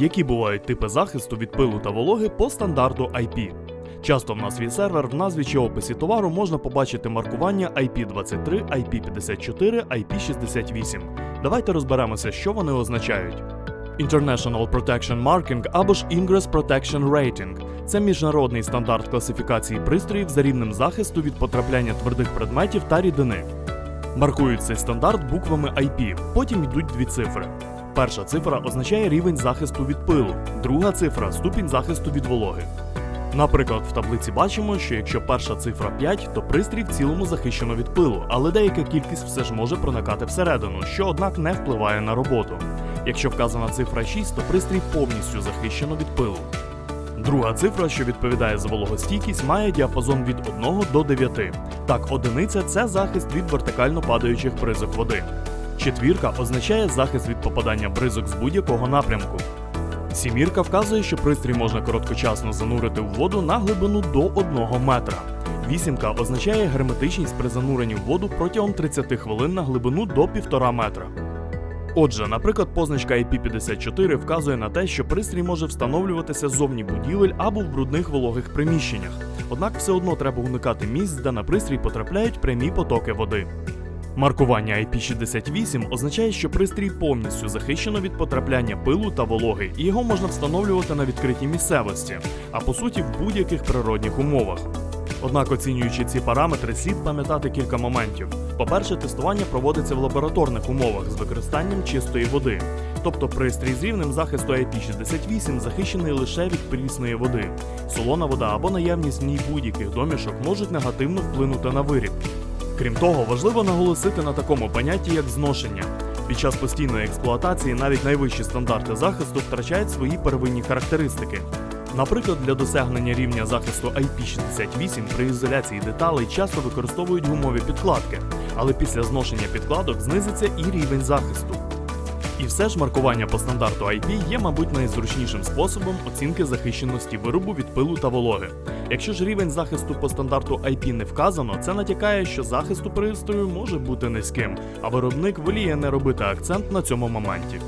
Які бувають типи захисту від пилу та вологи по стандарту IP? Часто в нас свій сервер в назві чи описі товару можна побачити маркування IP23, IP54, IP68. Давайте розберемося, що вони означають. International Protection Marking або ж Ingress Protection Rating – це міжнародний стандарт класифікації пристроїв за рівнем захисту від потрапляння твердих предметів та рідини. Маркують цей стандарт буквами IP, потім йдуть дві цифри. Перша цифра означає рівень захисту від пилу, друга цифра ступінь захисту від вологи. Наприклад, в таблиці бачимо, що якщо перша цифра 5, то пристрій в цілому захищено від пилу, але деяка кількість все ж може проникати всередину, що однак не впливає на роботу. Якщо вказана цифра 6, то пристрій повністю захищено від пилу. Друга цифра, що відповідає за вологостійкість, має діапазон від 1 до 9. Так, одиниця це захист від вертикально падаючих бризок води. Четвірка означає захист від попадання бризок з будь-якого напрямку. Сімірка вказує, що пристрій можна короткочасно занурити в воду на глибину до 1 метра. Вісімка означає герметичність при зануренні в воду протягом 30 хвилин на глибину до 1,5 метра. Отже, наприклад, позначка IP54 вказує на те, що пристрій може встановлюватися зовні будівель або в брудних вологих приміщеннях. Однак все одно треба уникати місць, де на пристрій потрапляють прямі потоки води. Маркування IP68 означає, що пристрій повністю захищено від потрапляння пилу та вологи, і його можна встановлювати на відкритій місцевості, а по суті в будь-яких природних умовах. Однак, оцінюючи ці параметри, слід пам'ятати кілька моментів. По-перше, тестування проводиться в лабораторних умовах з використанням чистої води. Тобто пристрій з рівнем захисту IP68 захищений лише від прісної води. Солона вода або наявність в ній будь-яких домішок можуть негативно вплинути на виріб. Крім того, важливо наголосити на такому понятті, як зношення. Під час постійної експлуатації навіть найвищі стандарти захисту втрачають свої первинні характеристики. Наприклад, для досягнення рівня захисту IP68 при ізоляції деталей часто використовують гумові підкладки, але після зношення підкладок знизиться і рівень захисту. І все ж маркування по стандарту IP є, мабуть, найзручнішим способом оцінки захищеності виробу від пилу та вологи. Якщо ж рівень захисту по стандарту IP не вказано, це натякає, що захисту пристрою може бути низьким, а виробник воліє не робити акцент на цьому моменті.